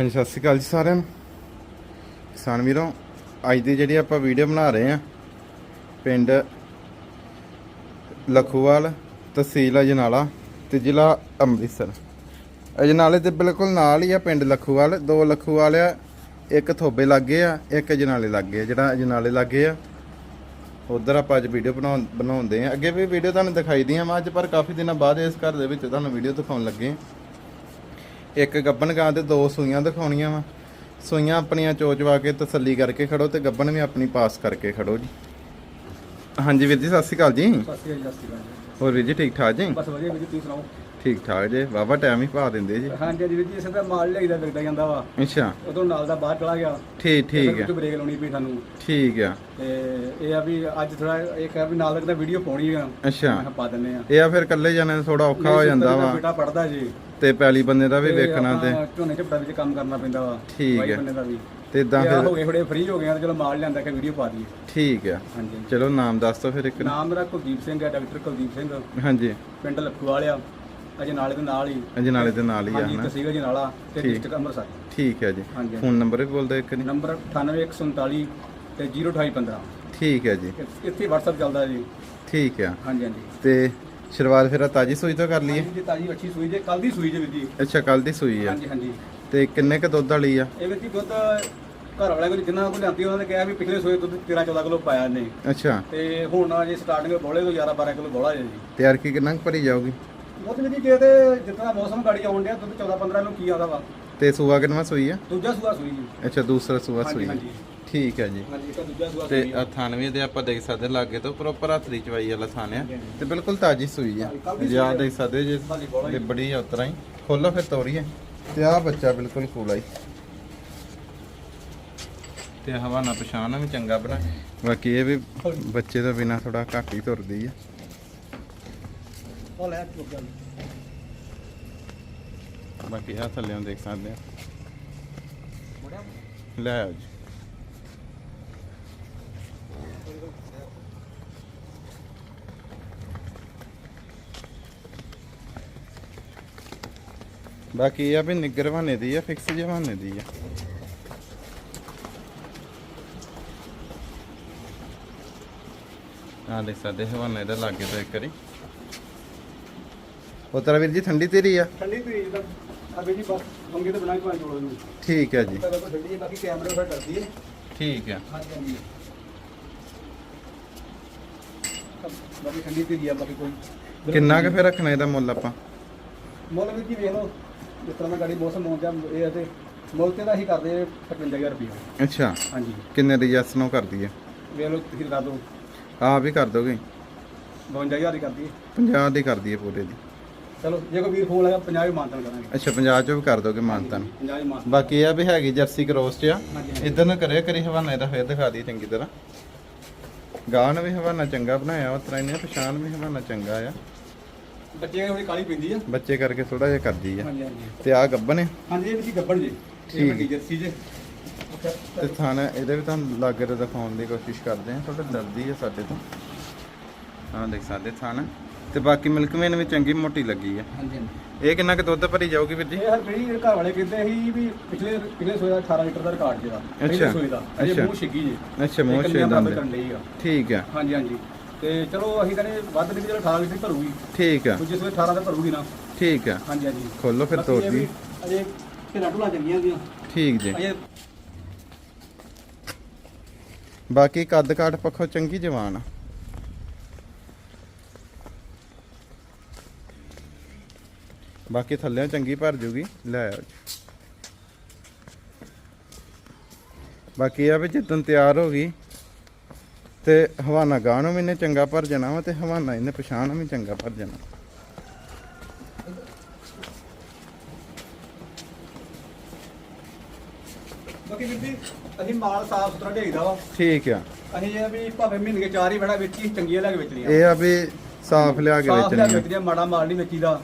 ਹਾਂਜੀ, ਸਤਿ ਸ਼੍ਰੀ ਅਕਾਲ ਜੀ ਸਾਰਿਆਂ ਨੂੰ। ਕਿਸਾਨ ਵੀਰੋ, ਅੱਜ ਦੀ ਜਿਹੜੀ ਆਪਾਂ ਵੀਡੀਓ ਬਣਾ ਰਹੇ ਆ ਪਿੰਡ ਲਖੂਵਾਲ ਤਹਿਸੀਲ ਅਜਨਾਲਾ ਤੇ ਜ਼ਿਲ੍ਹਾ ਅੰਮ੍ਰਿਤਸਰ। ਅਜਨਾਲੇ ਦੇ ਬਿਲਕੁਲ ਨਾਲ ਹੀ ਆ ਪਿੰਡ ਲਖੂਵਾਲ। ਦੋ ਲਖੂਵਾਲ ਆ, ਇੱਕ ਥੋਬੇ ਲੱਗੇ ਆ, ਇੱਕ ਅਜਨਾਲੇ ਲੱਗੇ ਆ। ਜਿਹੜਾ ਅਜਨਾਲੇ ਲੱਗੇ ਆ, ਉਧਰ ਆਪਾਂ ਅੱਜ ਵੀਡੀਓ ਬਣਾਉਣ ਬਣਾਉਂਦੇ ਆ ਅੱਗੇ ਵੀ ਵੀਡੀਓ ਤੁਹਾਨੂੰ ਦਿਖਾਈ ਦੀਆਂ ਵਾ, ਅੱਜ ਪਰ ਕਾਫੀ ਦਿਨਾਂ ਬਾਅਦ ਇਸ ਘਰ ਦੇ ਵਿੱਚ ਤੁਹਾਨੂੰ ਵੀਡੀਓ ਦਿਖਾਉਣ ਲੱਗੇ ਆ ਇੱਕ ਗੱਬਨ ਗਾਂ ਤੇ ਦੋ ਸੂਈਆਂ ਦਿਖਾਉਣੀਆਂ ਵਾ। ਸੂਈਆਂ ਆਪਣੀਆਂ ਚੋਚਵਾ ਕੇ ਤਸੱਲੀ ਕਰਕੇ ਖੜੋ ਤੇ ਗੱਬਨ ਵੀ ਆਪਣੀ ਪਾਸ ਕਰਕੇ ਖੜੋ ਜੀ। ਹਾਂਜੀ ਵੀਰ ਜੀ ਸਤਿ ਸ਼੍ਰੀ ਅਕਾਲ ਜੀ। ਸਤਿ ਸ਼੍ਰੀ ਅਕਾਲ ਸਤਿ ਸ਼੍ਰੀ ਅਕਾਲ ਜੀ। ਹੋਰ ਵੀਰ ਜੀ ਠੀਕ ਠਾਕ ਜੀ? ਬਸ ਵਧੀਆ ਵੀਰ ਜੀ ਤੁਸੀਂ ਸੁਣਾਓ? ਠੀਕ ਠਾਕ ਜੀ ਵਾਵਾ ਟਾਈਮ ਹੀ ਪਾ ਦਿੰਦੇ ਜੀ। ਹਾਂਜੀ ਵੀਰ ਜੀ ਇਸੇ ਦਾ ਮਾਲ ਲਿਆਈਦਾ ਵਿਕਦਾ ਜਾਂਦਾ ਵਾ। ਅੱਛਾ। ਉਦੋਂ ਨਾਲ ਦਾ ਬਾਹਰ ਚਲਾ ਗਿਆ। ਠੀਕ ਠੀਕ ਹੈ ਬ੍ਰੇਕ ਲਾਉਣੀ ਪਈ ਸਾਨੂੰ। ਠੀਕ ਆ। ਤੇ ਇਹ ਆ ਵੀ ਅੱਜ ਥੋੜਾ ਇੱਕ ਆ ਵੀ ਨਾਲ ਦਾ ਵੀਡੀਓ ਪਾਉਣੀ ਆ। ਅੱਛਾ। ਪਾ ਦਿੰਨੇ ਆ। ਇਹ ਆ ਫਿਰ ਇਕੱਲੇ ਜਾਣੇ ਥੋੜਾ ਔਖਾ ਹੋ ਜਾਂਦਾ ਵਾ। ਬੇਟਾ ਪੜਦਾ ਜੀ। ਤੇ ਪੈਲੀ ਬੰਦੇ ਦਾ ਵੀ ਵੇਖਣਾ ਤੇ। ਝੋਨੇ ਝਪੜਾ ਵਿੱਚ ਕੰਮ ਕਰਨਾ ਪੈਂਦਾ ਵਾ। ਠੀਕ ਹੈ। ਬੰਦੇ ਦਾ ਵੀ। ਤੇ ਇਦਾਂ ਆਹ ਹੋ ਫਿਰ ਗਏ ਥੋੜੇ ਫ੍ਰੀ ਹੋ ਗਏ ਆ ਤੇ ਚਲੋ ਮਾਲ ਲਿਆਂਦਾ ਕਿ ਵੀਡੀਓ ਪਾ ਦਈਏ। ਠੀਕ ਆ। ਹਾਂਜੀ। ਚਲੋ ਨਾਮ ਦੱਸ ਦਿਓ ਫਿਰ ਇੱਕ ਨਾਮ ਮੇਰਾ ਕੁਲਦੀਪ ਸਿੰਘ ਹੈ ਡਾਕਟਰ ਕੁਲਦੀਪ ਸਿੰਘ। ਹਾਂਜੀ। ਪਿੰਡ ਲੱਖੂਵਾਲਿਆ ਅਜੇ ਨਾਲੇ ਦੇ ਨਾਲ ਹੀ। ਅਜਨਾਲੇ ਦੇ ਨਾਲ ਹੀ ਆ ਹਾਂਜੀ ਤਹਿਸੀਲ ਅਜਨਾਲਾ ਤੇ। ਡਿਸਟ੍ਰਿਕਟ ਅੰਮ੍ਰਿਤਸਰ। ਠੀਕ ਹੈ ਜੀ। ਫੋਨ ਨੰਬਰ ਵੀ ਬੋਲ ਦਿਓ ਇੱਕ ਜੀ ਨੰਬਰ 98147 ਤੇ 02815 ਠੀਕ ਹੈ ਜੀ। ਇੱਥੇ WhatsApp ਚੱਲਦਾ ਜੀ। ਠੀਕ ਆ। ਹਾਂਜੀ ਹਾਂਜੀ। ਤੇ ਸ਼ੁਰੂਆਤ ਫਿਰ ਤਾਜੀ ਸੂਈ ਤੋਂ ਕਰ ਲਈਏ? ਹਾਂਜੀ ਜੀ ਤਾਜੀ ਅੱਛੀ ਸੂਈ ਜੇ। ਕੱਲ ਦੀ ਸੂਈ ਜੇ ਵੀਰ ਜੀ। ਅੱਛਾ ਕੱਲ ਦੀ ਸੂਈ ਆ। ਹਾਂਜੀ ਹਾਂਜੀ। ਤੇ ਕਿੰਨੇ ਕ ਦੁੱਧ ਵਾਲੀ ਆ? ਇਹ ਵੀਰ ਜੀ ਦੁੱਧ ਘਰ ਵਾਲਿਆਂ ਕੋਲ ਜਿੰਨਾ ਕੋਲ ਲਿਆਂਦੀ ਉਹਨਾਂ ਨੇ ਕਿਹਾ ਵੀ ਪਿਛਲੇ ਸੂਏ ਦੁੱਧ 13 14 ਕਿਲੋ ਪਾਇਆ ਨੇ ਅੱਛਾ। ਤੇ ਹੁਣ ਜੇ ਸਟਾਰਟਿੰਗ ਬੋਲੇ ਤੋਂ 11 12 ਕਿਲੋ ਬੋਲਾ ਜੇ ਤਿਆਰ ਕੀ ਕਿੰਨਾ ਕੁ ਭਰੀ ਜਾਊਗੀ? ਤੇ ਵੀਰ ਜੀ ਜੇ ਤੇ ਜਿਤਨਾ ਮੌਸਮ ਗਾੜੀ ਆਉਣ ਡਿਆ ਦੁੱਧ 14 15 ਨੂੰ ਕੀ ਆਉਂਦਾ ਵਾ। ਤੇ ਸੂਆ ਕਿੰਨਾ ਸੂਈ ਆ? ਦੂਜਾ ਸੂਆ ਸੂਈ ਜੀ। ਅੱਛਾ ਦੂਸਰਾ ਸੂਆ ਹਾਂਜੀ ਸੂਈ। ਹਾਂਜੀ। ਠੀਕ ਹੈ ਜੀ। ਹਾਂਜੀ ਇੱਕ ਦੂਜਾ ਸੂਆ ਤੇ ਆ। 98 ਦੇ ਆਪਾਂ ਦੇਖ ਸਕਦੇ ਲਾਗੇ ਤੋਂ ਪ੍ਰੋਪਰ ਹੱਥ ਦੀ ਚਵਾਈ ਵਾਲਾ ਥਾਨ ਆ। ਤੇ ਬਿਲਕੁਲ ਤਾਜੀ ਸੂਈ ਆ। ਕੱਲ੍ਹ ਦੀ ਜਾਂ ਸੂਈ ਆ। ਦੇਖ ਸਕਦੇ ਜੇ। ਇਹ ਬੜੀ ਆ ਉਤਰਾ ਹੀ। ਖੋਲੋ ਫਿਰ ਤੋਰੀਏ ਤੇ ਆ ਬੱਚਾ ਬਿਲਕੁਲ ਕੂਲਾ ਹੀ। ਤੇ ਹਵਾ ਨਾ ਪਛਾਣ ਵੀ ਚੰਗਾ ਬਣਾ ਬਾਕੀ ਇਹ ਵੀ ਬੱਚੇ ਤੋਂ ਬਿਨਾ ਥੋੜਾ ਘੱਟ ਹੀ ਤੁਰਦੀ ਆ। ਬਾਕੀ ਆ ਥੱਲੇੋਂ ਦੇਖ ਸਕਦੇ ਆ। ਲੈ ਆਓ ਜੀ। ਬਾਕੀ ਇਹ ਆ ਵੀ ਨਿੱਗਰ ਬਹਾਨੇ ਦੀ ਆ ਫਿਕਸ ਜਿਹੇ ਬਹਾਨੇ ਦੀ ਆ। ਆ ਦੇਖ ਸਕਦੇ ਹਵਾਨੇ ਦਾ ਲਾਗੇ ਤੋਂ ਇੱਕ ਵਾਰੀ। ਉਹ ਤੇਰਾ ਵੀਰ ਜੀ ਠੰਡੀ ਤੇਰੀ ਆ? ਠੰਡੀ ਤੇਜ਼ ਦਾ ਅਬੇ ਜੀ ਬਸ ਮੰਗੇ ਤੋਂ ਬਣਾ ਕੇ ਪਾਣੀ ਜੋੜ ਨੂੰ। ਠੀਕ ਹੈ ਜੀ। ਪਹਿਲਾਂ ਤਾਂ ਠੰਡੀ ਹੈ ਬਾਕੀ ਕੈਮਰੇ ਫਿਰ ਕਰਦੀ ਹੈ ਠੀਕ ਹਾਂਜੀ ਹਾਂਜੀ। ਬਾਕੀ ਠੰਡੀ ਤੇਜ਼ ਆ ਬਾਕੀ ਕੋਈ। ਕਿੰਨਾ ਕੁ ਫਿਰ ਰੱਖਣਾ ਇਹਦਾ ਮੁੱਲ ਆਪਾਂ? ਮੁੱਲ ਵੀ ਕੀ ਵੇਖ ਲਓ। ਜਿਸ ਤਰ੍ਹਾਂ ਦਾ ਗਾੜੀ ਮੌਸਮ ਹੋ ਜਾ ਇਹ ਹੈ ਤੇ ਤੇ ਦਾ ਹੀ ਕਰਦੇ 55000 ਰੁਪਏ ਅੱਛਾ। ਹਾਂਜੀ। ਕਿੰਨੇ ਦੀ ਜੈਸ ਨੂੰ ਕਰਦੀ ਹੈ? ਵੇਖ ਲਓ ਤੁਸੀਂ ਲਾ ਦਿਓ। ਆਪ ਹੀ ਕਰ ਦੋਗੇ? 52000 ਦੀ ਕਰਦੀ ਹੈ। 50 ਦੀ ਕਰਦੀ ਹੈ ਪੂਰੇ ਦੀ। ਚਲੋ ਜੇ ਕੋਈ ਵੀਰ ਫੋਨ ਲਾਇਆ 50 ਵੀ ਮਾਨਤਨ ਕਰਾਂਗੇ। ਅੱਛਾ 50 ਚੋਂ ਵੀ ਕਰ ਦੋਗੇ ਮਾਨਤਨ? 50 ਵੀ ਮਾਨਤਨ। ਬਾਕੀ ਇਹ ਆ ਵੀ ਹੈਗੀ ਜਰਸੀ ਕ੍ਰੋਸ ਚ ਆ ਹਾਂਜੀ, ਹਾਂਜੀ। ਇਧਰ ਨੂੰ ਕਰਿਆ ਕਰੀ ਹਵਾਨਾ ਇਹਦਾ ਫੇਰ ਦਿਖਾ ਦੀ ਚੰਗੀ ਤਰ੍ਹਾਂ। ਗਾਂ ਨੇ ਵੀ ਹਵਾਨਾ ਚੰਗਾ ਬਣਾਇਆ ਉਸ ਤਰ੍ਹਾਂ ਇਹਨੇ ਪਛਾਣ ਵੀ ਹਵਾਨਾ ਚੰਗਾ ਆ। ਬੱਚੇ ਥੋੜੀ ਕਾਲੀ ਪੈਂਦੀ ਆ। ਬੱਚੇ ਕਰਕੇ ਥੋੜਾ ਜਿਹਾ ਕਰਦੀ ਆ। ਹਾਂਜੀ ਹਾਂਜੀ। ਤੇ ਆ ਗੱਬਨ ਹੈ ਹਾਂਜੀ ਇਹ ਵੀ ਜੀ। ਜੀ ਠੀਕ। ਇਹ ਵੱਡੀ ਜਰਸੀ ਜੇ। ਤੇ ਥਾਣਾ ਇਹਦੇ ਵੀ ਤੁਹਾਨੂੰ ਲਾਗੇ ਤੋਂ ਦਿਖਾਉਣ ਦੀ ਕੋਸ਼ਿਸ਼ ਕਰਦੇ ਆ ਥੋੜਾ ਦਰਦੀ ਹੈ ਸਾਡੇ ਤੋਂ। ਹਾਂ ਦੇਖ ਸਕਦੇ ਥਾਣਾ। ਤੇ ਬਾਕੀ ਮਿਲਕਮੇਨ ਵੀ ਚੰਗੀ ਮੋਟੀ ਲੱਗੀ ਆ। ਹਾਂਜੀ ਹਾਂਜੀ। ਇਹ ਕਿੰਨਾ ਕੁ ਦੁੱਧ ਭਰੀ ਜਾਊਗੀ ਵੀਰ ਜੀ? ਇਹ ਹਰ ਘਰ ਵਾਲੇ ਕਹਿੰਦੇ ਸੀ ਵੀ ਪਿਛਲੇ ਪਿਛਲੇ ਸੋਏ ਦਾ 18 ਲੀਟਰ ਦਾ ਰਿਕਾਰਡ ਜਿਹੜਾ। ਅੱਛਾ, ਸੋਏ ਦਾ। ਅੱਛਾ। ਮੂੰਹ ਛਿੱਗੀ ਜੇ। ਅੱਛਾ ਮੋਹ ਕਰਨ ਲਈ ਆ। ਠੀਕ ਆ। ਹਾਂਜੀ ਹਾਂਜੀ। ਤੇ ਚਲੋ ਅਸੀਂ ਕਹਿੰਦੇ ਵੱਧ ਨਹੀਂ ਚਲੋ 18 ਲੀਟਰ ਭਰੂਗੀ। ਠੀਕ ਆ। ਦੂਜੇ ਸੋਏ 18 ਦਾ ਭਰੂਗੀ ਨਾ। ਠੀਕ ਆ। ਹਾਂਜੀ ਹਾਂਜੀ। ਖੋਲੋ ਫਿਰ ਬਾਕੀ ਦੀ ਵੀ ਅਜੇ ਢਿੱਲਾਂ ਢੁਲਾਂ ਚੰਗੀਆਂ ਦੀਆਂ ਠੀਕ ਜੀ। ਅਜੇ ਬਾਕੀ ਕੱਦ ਕਾਠ ਪੱਖੋਂ ਚੰਗੀ ਜਵਾਨ ਆ। ਬਾਕੀ ਥੱਲੇ ਚੰਗੀ ਭਰ ਜੂਗੀ। ਲੈ ਆਓ ਜੀ। ਬਾਕੀ ਇਹ ਆ ਵੀ ਜਿੱਦਣ ਤਿਆਰ ਹੋ ਗਈ ਤੇ ਹਵਾਨਾ ਗਾਹ ਨੂੰ ਵੀ ਇਹਨੇ ਚੰਗਾ ਭਰ ਜਾਣਾ ਵਾ ਤੇ ਹਵਾਨਾ ਇਹਨੇ ਪਛਾਣ ਵੀ ਚੰਗਾ ਭਰ ਜਾਣਾ। ਬਾਕੀ ਵੀਰ ਜੀ ਅਸੀਂ ਮਾਲ ਸਾਫ਼ ਸੁਥਰਾ ਢੇਈਦਾ ਵਾ। ਠੀਕ ਆ। ਅਸੀਂ ਇਹ ਵੀ ਭਾਵੇਂ ਮਹੀਨੇ ਚਾਰ ਹੀ ਬੜਾ ਵੇਚੀ ਚੰਗੀਆਂ ਲੈ ਕੇ ਵੇਚਣੀਆਂ। ਇਹ ਆ ਵੀ ਸਾਫ਼ ਲਿਆ ਕੇ ਸਾਫ਼ ਲੈ ਕੇ ਵੇਚਣੀ ਵੇਚਣੀਆਂ ਮਾੜਾ ਮਾਲ ਨਹੀਂ ਵੇਚੀਦਾ।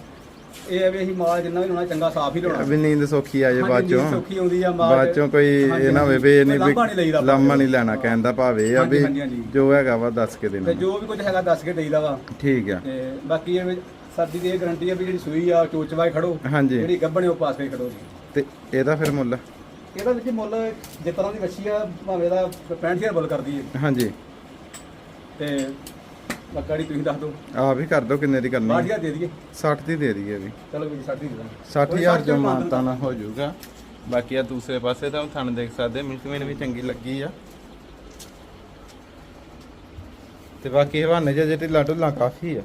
ਇਹ ਹੈ ਵੀ ਅਸੀਂ ਮਾਲ ਜਿੰਨਾ ਵੀ ਲਾਉਣਾ ਚੰਗਾ ਸਾਫ਼ ਹੀ ਆ ਲਾਉਣਾ। ਵੀ ਨੀਂਦ ਸੌਖੀ ਆ ਜੇ ਹਾਂਜੀ, ਬਾਅਦ ਨੀਂਦ ਚੋਂ। ਸੌਖੀ ਆਉਂਦੀ ਆ ਮਾਲ ਬਾਅਦ ਚੋਂ ਕੋਈ ਹਾਂਜੀ, ਇਹ ਨਾ ਹੋਵੇ ਵੀ ਇਹ ਨਹੀਂ ਲਾਂਭਾ ਨਹੀਂ ਲਈਦਾ ਵੀ ਲਾਮਾ ਨਹੀਂ ਲੈਣਾ ਕਹਿੰਦਾ ਭਾਵੇਂ ਇਹ ਆ ਹਾਂਜੀ, ਵੀ ਹਾਂਜੀ, ਹਾਂਜੀ। ਜੋ ਹੈਗਾ ਵਾ ਦੱਸ ਕੇ ਤੇ ਦੇਣਾ ਜੋ ਵੀ ਕੁਝ ਹੈਗਾ ਦੱਸ ਕੇ ਦੇਈਦਾ ਵਾ। ਠੀਕ ਆ। ਤੇ ਬਾਕੀ ਇਹ ਵੀ ਸਰਦੀ ਦੀ ਇਹ ਗਰੰਟੀ ਹੈ ਵੀ ਜਿਹੜੀ ਸੂਈ ਆ ਚੋਚਵਾਏ ਖੜੋ। ਹਾਂਜੀ। ਜਿਹੜੀ ਗੱਭਣੇ ਉਹ ਪਾਸ ਕੇ ਖੜੋ ਜੀ। ਤੇ ਇਹਦਾ ਫਿਰ ਮੁੱਲ? ਇਹਦਾ ਵਿੱਚ ਮੁੱਲ ਜਿਸ ਤਰ੍ਹਾਂ ਦੀ ਵੱਛੀ ਆ ਭਾਵੇਂ ਦਾ 65000 ਬੁੱਲ ਕਰਦੀ ਹੈ ਹਾਂਜੀ। ਤੇ ਲੱਕੜੀ ਤੁਸੀਂ ਦੱਸ ਦਿਓ। ਆ ਵੀ ਕਰ ਦਿਓ ਕਿੰਨੇ ਦੀ ਕਰਨੀ 60000 ਦੇ ਦਈਏ। 60 ਦੀ ਦੇ ਦਈਏ ਵੀ। ਚਲੋ ਵੀ 60 ਦੀ ਦੇ ਦਾਂਗੇ 60000 ਜੋ ਮਾਨਤਾ ਨਾ ਹੋ ਜਾਊਗਾ। ਬਾਕੀ ਆ ਦੂਸਰੇ ਪਾਸੇ ਤਾਂ ਥਣ ਦੇਖ ਸਕਦੇ ਮਿਲਕ ਮੇਨ ਵੀ ਚੰਗੀ ਲੱਗੀ ਆ। ਤੇ ਬਾਕੀ ਹਵਾਨੇ ਜਿਹੇ ਜਿਹੜੀ ਲਾਡੂਲਾਂ ਕਾਫੀ ਆ।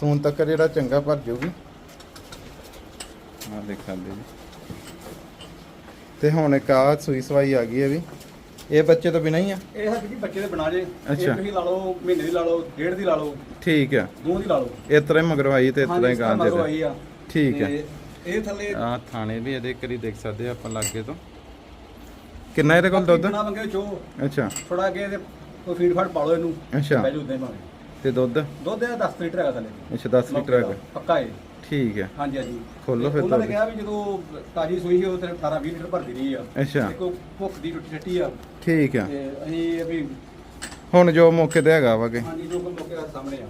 ਸੂਨ ਤੱਕ ਜਿਹੜਾ ਚੰਗਾ ਭਰ ਜਾਊਗੀ। ਆ ਦੇਖ ਸਕਦੇ ਜੀ। ਤੇ ਹੁਣ ਇੱਕ ਆ ਸੂਈ ਸਵਾਈ ਆ ਗਈ ਹੈ ਵੀ। ਇਹ ਬੱਚੇ ਤੋਂ ਬਿਨਾਂ ਹੀ ਆ? ਇਹ ਹੈ ਜੀ ਬੱਚੇ ਦੇ ਬਣਾ ਜੇ। ਅੱਛਾ। ਤੁਸੀਂ ਲਾ ਲਓ ਮਹੀਨੇ ਦੀ ਲਾ ਲਓ ਡੇਢ ਦੀ ਲਾ ਲਓ। ਠੀਕ ਆ। ਦੋ ਦੀ ਲਾ ਲਓ। ਇਸ ਤਰ੍ਹਾਂ ਹੀ ਮਗਰਵਾਈ ਤੇ ਇਸ ਤਰ੍ਹਾਂ ਹੀ ਗਾਂ ਦੇ ਮਗਰੋਂ ਆਈ ਆ ਠੀਕ ਹੈ ਤੇ ਇਹ ਥੱਲੇ ਆ ਥਾਣੇ ਵੀ ਇਹਦੇ ਕਰੀ ਦੇਖ ਸਕਦੇ ਆ ਆਪਾਂ ਲਾਗੇ ਤੋਂ। ਕਿੰਨਾ ਇਹਦੇ ਕੋਲ ਦੁੱਧ? ਬਣਾ ਮੰਗੇ ਚੋ। ਅੱਛਾ। ਥੋੜਾ ਅੱਗੇ ਤੇ ਕੋਈ ਫੀਡ ਫਾਡ ਪਾ ਲਓ ਇਹਨੂੰ। ਅੱਛਾ। ਬੈਜੂ ਹੀ ਭਾਵੇਂ। ਤੇ ਦੁੱਧ? ਦੁੱਧ ਇਹਦਾ 10 ਲੀਟਰ ਹੈਗਾ ਥੱਲੇ। ਅੱਛਾ 10 ਲੀਟਰ ਹੈਗਾ। ਪੱਕਾ ਹੈ ਠੀਕ ਹੈ ਹਾਂਜੀ ਹਾਂਜੀ। ਖੋਲੋ ਫਿਰ ਉਹਨਾਂ ਨੇ ਦੁੱਧ। ਕਿਹਾ ਵੀ ਜਦੋਂ ਤਾਜੀ ਸੂਈ ਸੀ ਉਹ ਤੇ 18 20 ਲੀਟਰ ਭਰਦੀ ਰਹੀ ਆ। ਅੱਛਾ। ਤੇ ਕੋਈ ਭੁੱਖ ਦੀ ਟੁੱਟੀ ਛੱਟੀ ਆ। ਠੀਕ ਆ। ਤੇ ਅਸੀਂ ਇਹ ਵੀ ਹੁਣ ਜੋ ਮੌਕੇ ਤੇ ਹੈਗਾ ਵਾਗੇ ਹਾਂਜੀ ਜੋ ਕੋਈ ਮੌਕੇ ਦਾ ਸਾਹਮਣੇ ਆ।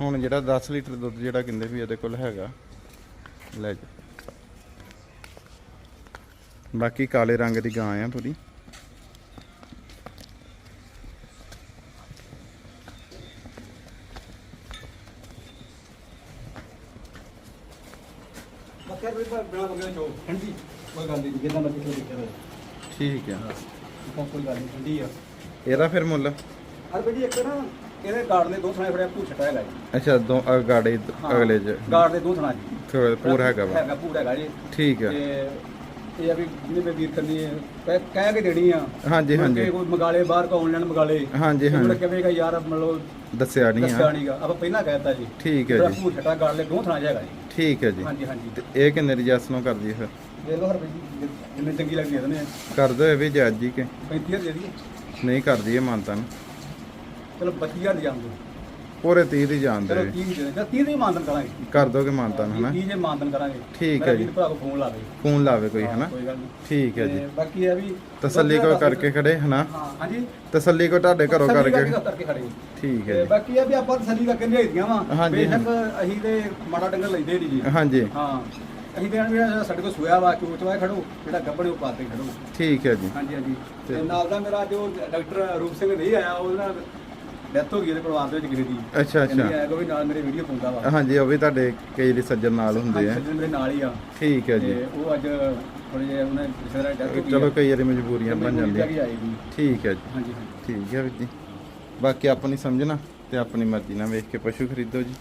ਹੁਣ ਜਿਹੜਾ 10 ਲੀਟਰ ਦੁੱਧ ਜਿਹੜਾ ਕਹਿੰਦੇ ਵੀ ਇਹਦੇ ਕੋਲ ਹੈਗਾ ਲੈ ਜਾ ਬਾਕੀ ਕਾਲੇ ਰੰਗ ਦੀ ਗਾਂ ਆ ਪੂਰੀ। ਮੱਕੇ ਵੀ ਬਿਨਾ ਮੰਗੇ ਚੋ ਠੰਡੀ। ਕੋਈ ਗੱਲ ਨਹੀਂ ਜਿੰਨਾ ਮਰਜ਼ੀ ਕੋਈ ਦਿੱਕਤ ਹੋਵੇ ਠੀਕ ਆ ਤਾਂ ਕੋਈ ਗੱਲ ਨਹੀਂ ਠੰਡੀ ਆ। ਇਹਦਾ ਫਿਰ ਮੁੱਲ? ਇੱਕ ਨਾ ਇਹਦੇ ਗਾਰਡ ਦੇ ਦੋ ਥਾਣੇ ਫੜਿਆ ਛਟਾ ਹੈਗਾ ਜੀ। ਅੱਛਾ ਦੋ ਅ, ਗਾੜੇ ਹਾਂ, ਅਗਲੇ ਚ। ਗਾਰਡ ਦੇ ਦੋ ਥਾਣਾ ਜੀ। ਥੋੜਾ ਪੂਰਾ ਹੈਗਾ ਵਾ। ਹੈਗਾ ਪੂਰਾ ਹੈਗਾ ਜੀ। ਠੀਕ ਆ। ਤੇ ਇਹ ਆ ਵੀ ਜਿਹਨੇ ਮੈਂ ਵੀਰ ਕਰਨੀ ਹੈ ਕਹਿ- ਕਹਿ ਕੇ ਦੇਣੀ ਆ। ਹਾਂਜੀ ਮੁੜ ਕੇ ਹਾਂਜੀ ਕੋਈ ਮੰਗਾਲੇ ਬਾਹਰ ਕੋ ਆਨਲਾਈਨ ਮੰਗਾਲੇ। ਹਾਂਜੀ ਮੁੜ ਹਾਂਜੀ। ਕੇ ਕਹੇਗਾ ਯਾਰ ਮਤਲਬ ਦੱਸਿਆ ਨਹੀਂ ਦੱਸਿਆ ਆ ਨਹੀਂਗਾ ਆਪਾਂ ਪਹਿਲਾਂ ਕਹਿਤਾ ਜੀ। ਠੀਕ ਹੈ ਜੀ। ਛਟਾ ਗਾਰਡ ਦੇ ਦੋ ਥਾਣਾ ਹੈਗਾ ਜੀ। ਠੀਕ ਹੈ ਜੀ। ਹਾਂਜੀ ਹਾਂਜੀ। ਤੇ ਇਹ ਕਿੰਨੇ ਦੀ ਜੈਸ ਨੂੰ ਕਰਦੀ ਫਿਰ? ਦੇ ਲੋ ਹਰ ਬਈ ਜੀ ਜਿੰਨੇ ਚੰਗੀ ਲੱਗਦੀ ਹੈ ਨੇ ਕਰ ਦਿਓ ਇਹ ਵੀ ਜਾਇਜ਼ ਜੀ ਕੇ। 35000 ਦੇ ਦਈਏ। ਨਹੀਂ ਕਰਦੀ ਇਹ ਮਾਨਤਾ ਨੂੰ। ਚਲੋ 25000 ਦੀ ਜਾਣ ਦਿਓ। ਪੂਰੇ 30 ਦੀ ਚਲੋ ਦੇ 30 ਦੀ ਦੇ ਜਾਂ 30 ਦੀ ਮਾਨਦਨ ਕਰਾਂਗੇ। ਕਰ ਦੋਗੇ ਮਾਨਤਾ ਨੂੰ ਹਨਾ? 30 ਜੇ ਮਾਨਦਨ ਕਰਾਂਗੇ। ਠੀਕ ਹੈ ਜੀ। ਵੀਰ ਭਰਾ ਕੋ ਫੋਨ ਲਾਵੇ ਫੋਨ ਲਾਵੇ ਕੋਈ ਹਨਾ? ਠੀਕ ਹੈ ਜੀ। ਬਾਕੀ ਇਹ ਵੀ ਤਸੱਲੀ ਕੋ ਕਰਕੇ ਖੜੇ ਹਨਾ? ਹਾਂ ਹਾਂਜੀ। ਤਸੱਲੀ ਕੋ ਤੁਹਾਡੇ ਘਰੋਂ ਕਰਕੇ। ਠੀਕ ਹੈ ਜੀ। ਬਾਕੀ ਇਹ ਵੀ ਆਪਾਂ ਤਸੱਲੀ ਕਰਕੇ ਲਿਆਈਆਂ ਵਾ। ਬੇਸ਼ੱਕ ਅਸੀਂ ਤੇ ਮਾੜਾ ਡੰਗਰ ਲੈਂਦੇ ਨਹੀਂ ਜੀ। ਹਾਂਜੀ। ਹਾਂ। ਅਸੀਂ ਤੇ ਵੀ ਸਾਡੇ ਕੋਲ ਸੋਇਆ ਵਾ ਕਿ ਚਵਾਏ ਖੜੋ ਜਿਹੜਾ ਗੱਬੜੇ ਉਹ ਪਾਤੇ ਖੜੋ। ਠੀਕ ਹੈ ਜੀ। ਹਾਂਜੀ ਹਾਂਜੀ। ਤੇ- ਤੇ ਨਾਲ ਦਾ ਮੇਰਾ ਜੋ ਡਾਕਟਰ ਰੂਪ ਸਿੰਘ ਨਹੀਂ ਆਇਆ ਉਹਦੇ ਨਾਲ ਡੈਥ ਹੋ ਗਈ ਇਹਦੇ ਪਰਿਵਾਰ ਦੇ ਵਿੱਚ ਕਿਸੇ ਦੀ। ਅੱਛਾ ਨਹੀਂ ਅੱਛਾ ਆਇਆ ਕੋਈ ਨਾਲ ਮੇਰੇ ਵੀਡੀਓ ਪਾਉਂਦਾ ਵਾ। ਹਾਂਜੀ ਉਹ ਵੀ ਤੁਹਾਡੇ ਕਈ ਦੇ ਸੱਜਣ ਨਾਲ ਹੁੰਦੇ ਆ। ਸੱਜਣ ਮੇਰੇ ਨਾਲ ਹੀ ਆ। ਠੀਕ ਹੈ ਜੀ। ਤੇ ਉਹ ਅੱਜ ਥੋੜੇ ਜਿਹਾ ਉਹਨੇ ਰਿਸ਼ਤੇਦਾਰ ਡੈਥ ਹੋ ਗਈ ਚਲੋ। ਕਈ ਵਾਰੀ ਮਜਬੂਰੀਆਂ ਬਣ ਜਾਂਦੀਆਂ। ਆਏਗੀ ਠੀਕ ਹੈ ਜੀ। ਹਾਂਜੀ ਹਾਂਜੀ। ਠੀਕ ਹੈ ਵੀਰ ਜੀ। ਬਾਕੀ ਆਪਣੀ ਸਮਝਣਾ ਤੇ ਆਪਣੀ ਮਰਜ਼ੀ ਨਾਲ ਵੇਖ ਕੇ ਪਸ਼ੂ ਖਰੀਦੋ ਜੀ।